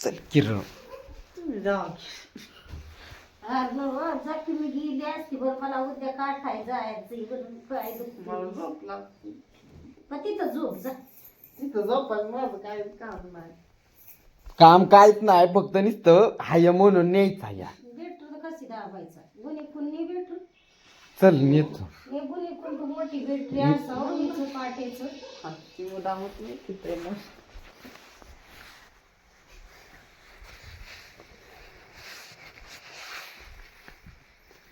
चल. किरण. तुम्ही मी गेली असती बरं मला उद्या काठाय जायचं बरं काय मला दुखतं. झोप लागते मग तिथं झोप जा. तिथं झोपायला माझं काय काम नाही. काम काहीच नाही फक्त नुसतं हाय म्हणून न्यायचं हाय. भेटून कशी दाबायचा? गुन्हे कुणी चल नेतो. हे गुन्हे मोठी भेटली असं हिचं पाठीचं. हातची मुदामत नाही तिथे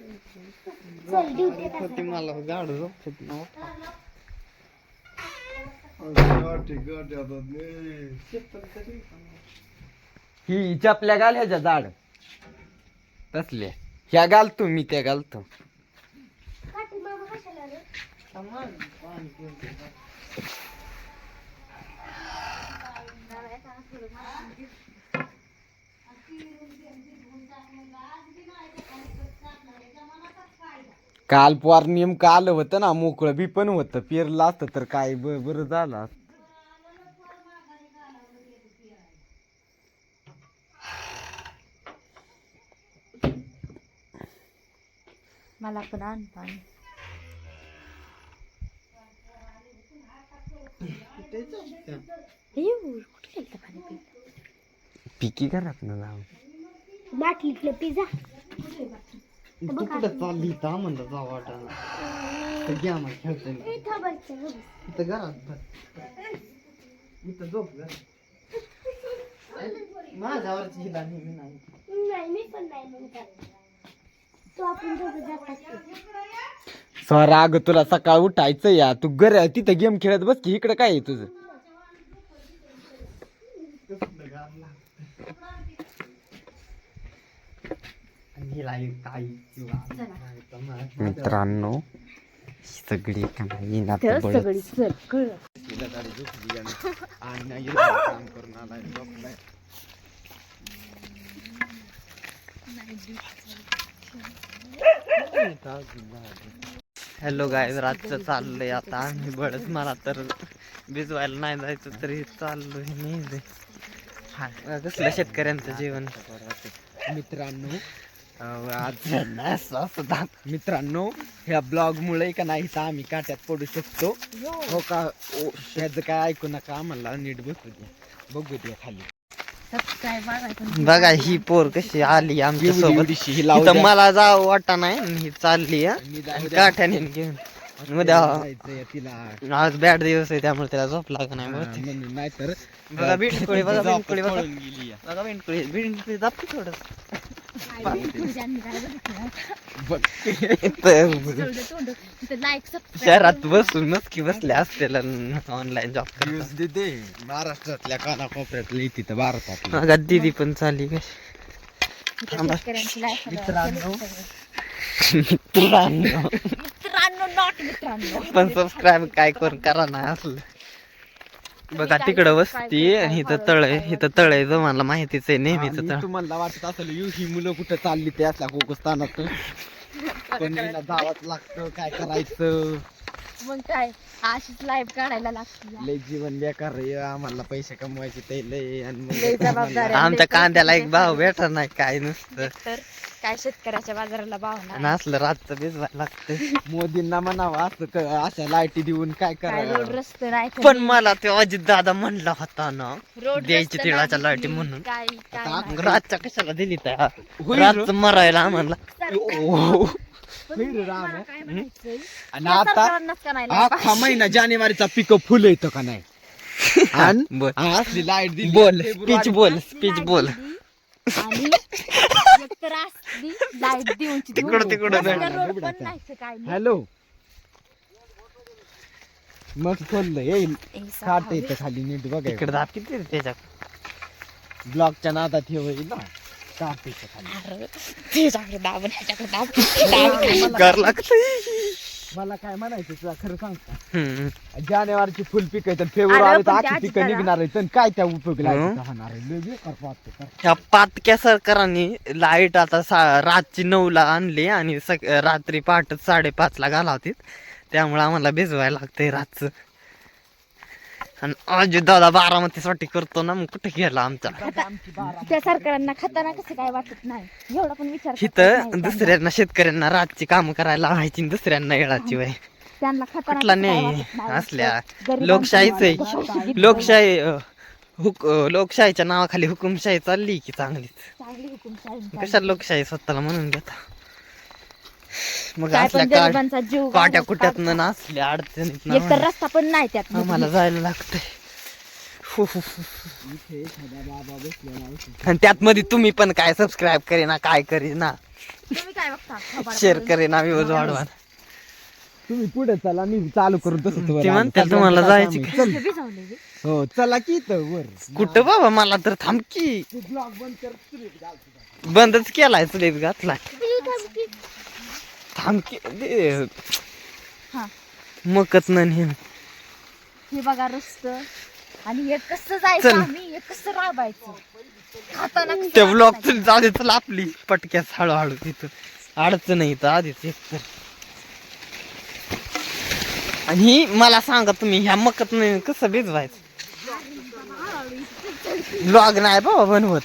मग होती मला गाड झोपत नव्हता शेतात तरी ही चपल्या घाल ह्याच्या जाड तसल्या ह्या घालतो मी त्या घालतो. काल पोर नेमकं आलं होतं ना मोकळं बी पण होतं. पेरलं असतं तर काय ब- बरं झालं असतं. मला पण आण पाणी. कुठे गेलं पाणी पिलं पिकी घरात ना जाऊन बाटलीतलं पिझ्झा. तू कुठं चालली तर म्हणलं जा वाटाणा. तर घ्या मग खेळते मी. इथं घरात बस. इथं झोप घर माझ्यावरची हिला नेहमी नाही. नाही मी पण नाही म्हणतात तो आपण दोघं जातात सॉरा अगं तुला सकाळ उठायचं या. तू घर तिथं गेम खेळत बस की इकडं काय आहे तुझं आणि हिला एक ताई किंवा नाही तर मग- मित्रांनो सगळी का नाही ना तर बळच. सगळी चल कळलं तिला गाडी झोपली आणि आणि काम करून आलाय झोपलाय हॅलो गाय रातचं चाललंय आता आम्ही बळच मला तर भिजवायला नाही जायचं तरी चाललोय नाही. हा कसलं शेतकऱ्यांचं जीवन मित्रांनो मित्रांनो ह्या ब्लॉग मुळे का नाही तर आम्ही काट्यात पडू शकतो. हो का? ओ, ह्याचं काय ऐकू नका आम्हाला नीट बसू द्या. बघू द्या खाली. बघा ही पोर कशी आली आमच्यासोबत. मला जावं वाटा नाही ही चालली. काठ्याने घेऊन. तिला. आज बॅड दिवस आहे त्यामुळे त्याला झोप लाग नाही हा, बहुतेक. म्हणून नाही तर बघा बिंडकुळी बघा. बिंडकुळी बघा बिंडकुळी बिंडकुळी दाबते थोडं लाईक शहरात बसून नक्की बसले असतील ऑनलाईन जॉब Views देते महाराष्ट्रातल्या कानाकोपऱ्यातल्या तिथं भारतात बघा दिदी पण चालली कशी मित्रांनो. मित्रांनो. मित्रांनो नॉट मित्रांनो. पण सबस्क्राईब काय करून करा नाही असलं. बघा तिकडं वस्ती आणि इथं तळ आहे इथं तळ आहे जो मला माहितीच आहे नेहमीच तळ. तुम्हाला वाटत असेल यू ही मुलं कुठं चालली ते असल्या कोकस्तानात पण हिला जावंच लागतं काय करायचं? मग काय? अशीच लाईफ काढायला लागते लय जीवन बेकार आहे आम्हाला पैसे कमवायचे ते लय आणि मग लय. आमच्या कांद्याला एक भाव भेटत नाही काय नुसतं. तर काय शेतकऱ्याच्या बाजाराला भाव आणि नाही असलं रातचं भिजवायला लागतं मोदींना म्हणावं असं क- अशा लाईटी देऊन काय काय रोड करायचं रस्ते नाही पण मला ते अजित दादा म्हणला होता ना रोड द्यायची रस्ते तिळाच्या नाही लाईटी म्हणून. काय काय आता नाही. मग रातच्या कशाला दिली त्या? रातचं मरायला ओ. होय रे राम, आणि आता अख्खा महिना जानेवारीचा पिक फुल येतं का नाही? आणि बोल. हा, असली लाइट दिली बोल स्पीच बोल स्पीच बोल. दिली आणि एकतर असली लाइट देऊन तिकडं- तिकडं रस्त्यावर जायला रोड बुबडा पण नाही तर काय नाही. हॅलो. मग खोललं येईल ए, खाट. येतं खाली नीट तिकडे बघायचं दाब किती रे त्याच्यात ब्लॉकच्या नादात हे होईल ना. अरे, त्याच्याकडे दाब आणि ह्याच्याकडे दाब. दाब. कर लागत मला काय म्हणायचं तुला खरं सांग जानेवारीची फुल पिक आहे तर फेब्रुवारी पण आखी त्याच पिकं जरा- निघणार आहे आणि काय त्या उपयोग हं? लागायचं होणार आहे लय बेकार पाहतो तर. ह्या पातक्या सरकारांनी लाइट आता सा- रातची नऊ ला आणली आणि सक रात्री पहाटे साडेपाच ला घालावतीत त्यामुळे आम्हाला भिजवायला लागतंय रातचं आणि अजय दादा बारामतीसाठी करतो ना मग कुठे गेला आमचा? त्या सरकारांना खाताना कसं काय वाटत नाही? एवढा पण विचार इथं नाही दुसऱ्यांना शेतकऱ्यांना रातची काम करायला आणि दुसऱ्यांना येळाची वय. त्यांना कुठला नाही. असल्या. लोकशाहीच आहे. लोकशाही हुक लोकशाहीच्या नावाखाली हुकुमशाही चालली की चांगलीच. चांगली हुकुमशाही. कशाला लोकशाही स्वतःला म्हणून घेता? मग काय असल्या पण का गरिबांचा जीव काट्या. कुट्यात नसल्या अडचणीत ना एक तर रस्ता पण नाही त्यात आम्हाला जायला लागतंय हु, हु, हु. आणि त्यात मध्ये तुम्ही पण काय सबस्क्राईब करेना काय करेना तुम्ही काय बघता शेअर करेना व्ह्यूज वाढवा तुम्ही पुढे चला मी चालू करू तसं वर ती आलो. म्हणते तुम्हाला जायची काम आहे? चल. भिजवले बे. हो चला की इथं वर कुठं बाबा मला तर थांब की. बंदच केलाय चुलीत घातलाय थांब की दे. हा. मकत नाही हे बघा रस्त. आणि हे कसं जायचं चल. आम्ही? हे कसं राबायचं? खाताना कसं ते ब्लॉक. तुला जाऊ दे तुला आपली पटक्यात हळूहळू तिथं. अडचण नाही तर आधीच एक तर. आणि ही मला सांगा तुम्ही ह्या मकत नाही कसं भिजवायचं? ब्लॉग नाही बाबा बनवत.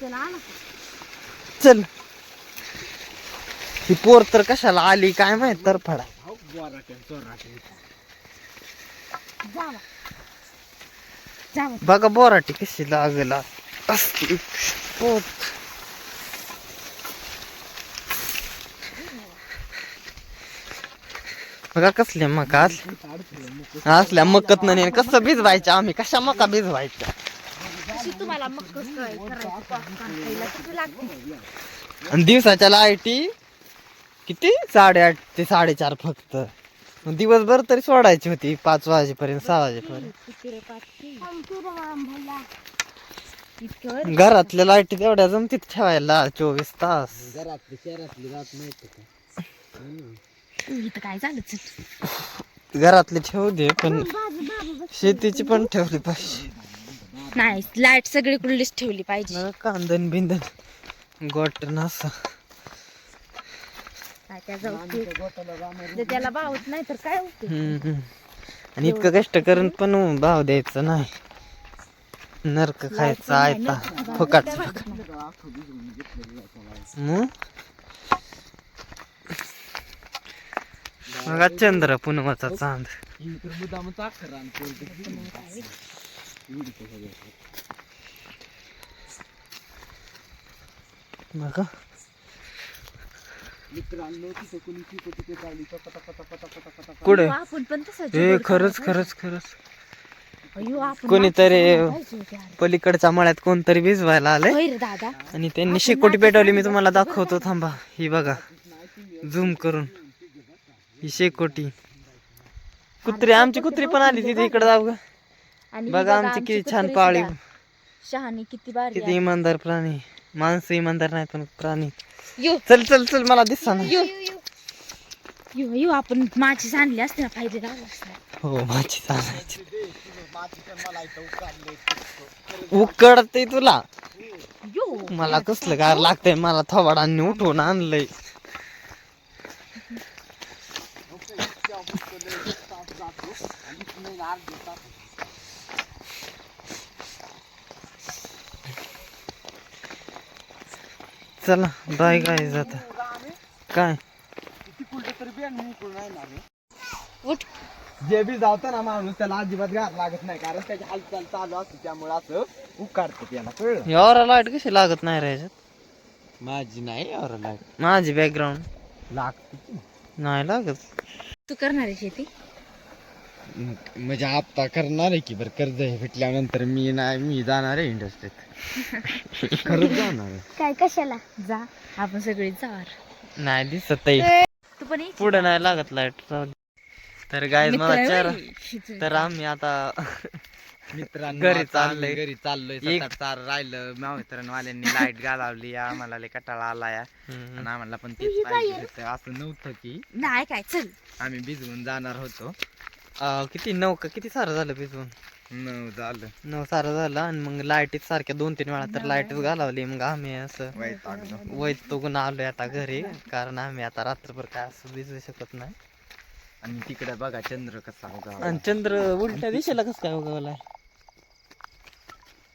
चला ना. चल. ही पोर तर कशाला आली काय माहीत तर फडा. जावा जावा बघा बोराटी कशी लागला. असली पोत. बघा कसले मका असल्या मकत नाही कसं भिजवायचं आम्ही कशा मका भिजवायच्या? तुम्हाला मग किती लागते? आणि दिवसाच्या लाईटी किती? साडेआठ ते साडेचार फक्त. मग दिवसभर तरी सोडायची होती पाच वाजेपर्यंत सहा वाजेपर्यंत. घरातल्या लाईटी तेवढ्या जमतीत ठेवायला चोवीस तास. घरातली शहरातली रात माहिती काय झालं? घरातले ठेवू दे पण शेतीची पण ठेवली पाहिजे. नाही लाइट सगळीकडलीच ठेवली पाहिजे. कांदन बिंदन गोटन असं. काय त्या जाऊ ते. जर त्याला भावत नाही तर काय होते? हम्म, हम्म. आणि इतकं कष्ट करून पण भाव द्यायचं नाही. नरक खायचं आयता फुकाट. मग? बघा चंद्र पुनवाचा चांद. ही तर. बघा. मित्रांनो तिथे कोणी तिथे तिथे चालली पटा पटा पटा पटा पटा पटा कुठे? आपण पण तसं ए खरंच खरंच खरंच. अयो आपण कोणीतरी. पलीकडच्या मळ्यात कोणतरी भिजवायला आले. होय रे दादा. आणि त्यांनी शेकोटी पेटवली मी तुम्हाला दाखवतो थांबा. ही बघा. झूम करून. ही शेकोटी. कुत्री आमची कुत्री पण आली तिथे इकडे जाऊ ग आणि ही बघा आमची किती छान कुत्री पाळी. सुद्धा. शहाणी किती बारी किती इमानदार प्राणी. माणसं इमानदार नाही पण प्राणी. यो. चल चल चल मला दिसा ना. यो. यो यो आपण माझी आणली असते ना फायदे असता हो माझी चालायची उकडते तुला. यो. मला कसलं गार लागतंय मला थोबाडांनी उठवून आणलंय. चला बाय काय? जाता काय उठ. जे बी जावतं ना माणूस त्याला अजिबात गार लागत नाही कारण त्याची हालचाल चालू असते त्यामुळे असं उकारत त्याला कळलं? यावर लाइट कशी लागत नाही रे ह्याच्यात माझी नाही यावर लाग माझी बॅकग्राऊंड लागते नाही लागत. तू करणार आहे शेती? म्हणजे आता करणार आहे की बरं? कर्ज हे भेटल्यानंतर मी नाही मी जाणार आहे इंडस्ट्रीत खरंच जाणार आहे. काय कशाला? जा आपण सगळे जाणार. नाही दिसत आहे. तू पण ये. पुढे नाही लागत लाइट तर गाय मला चार होय. तर आम्ही आता मित्रांनो घरी आता चाललंय. घरी चाललोय. एक- तार राहिलं. मित्रांवाल्यांनी लाइट घालावली. आम्हाला लय कटाळा आलाय. हम्म. आणि आम्हाला पण तेच पाहिजे होतं. असं नव्हतं की नाही काय चल. आम्ही भिजवून जाणार होतो. अं, किती नऊ का? किती सारं झालं भिजवून? न झालं. नऊ सारं झालं आणि मग लाईटीत सारख्या दोन तीन वेळा तर लाईटच घालावली. मग आम्ही असं वैतागलो वैतुकून आलोय आता घरी. कारण आम्ही आता रात्रभर काय असं भिजवू शकत नाही. आणि तिकडे बघा चंद्र कसा उगवला. आणि चंद्र उलट्या दिशेला कसं काय उगवलाय?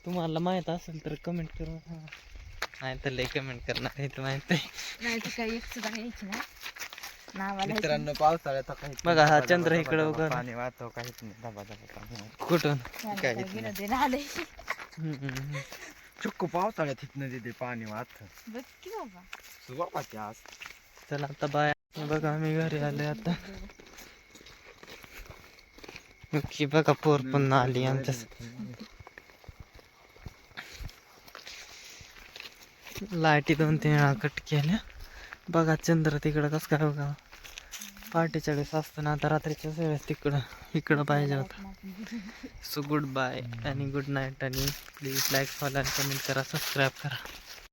तुम्हाला माहीत असेल तर कमेंट करू नाही तर लय कमेंट करणार आहे तर माहीत. आहे नाही तर काही एक सुद्धा घ्यायची ना मित्रांनो पावसाळ्यात काही बघा, हा चंद्र इकडं उगवला. पाणी वाहतो काहीच नाही धबा धबा पाणी. कुठून? काय घेत नाही. हम्म. चुक्क पावसाळ्यात इथनं तिथे पाणी वाहत. आज. चला आता बाय बघा आम्ही घरी आले आता. की बघा पोर पुन्हा आली आमच्या लाईटी दोन तीन वेळा कट केल्या. बघा चंद्र तिकडं कसं काय बघा. पहाटेच्या वेळेस असतं ना आता रात्रीच्या वेळेस तिकडं इकडं पाहिजे होता. सो गुड बाय आणि गुड नाईट आणि प्लीज लाईक फॉलो आणि कमेंट करा सबस्क्राईब करा.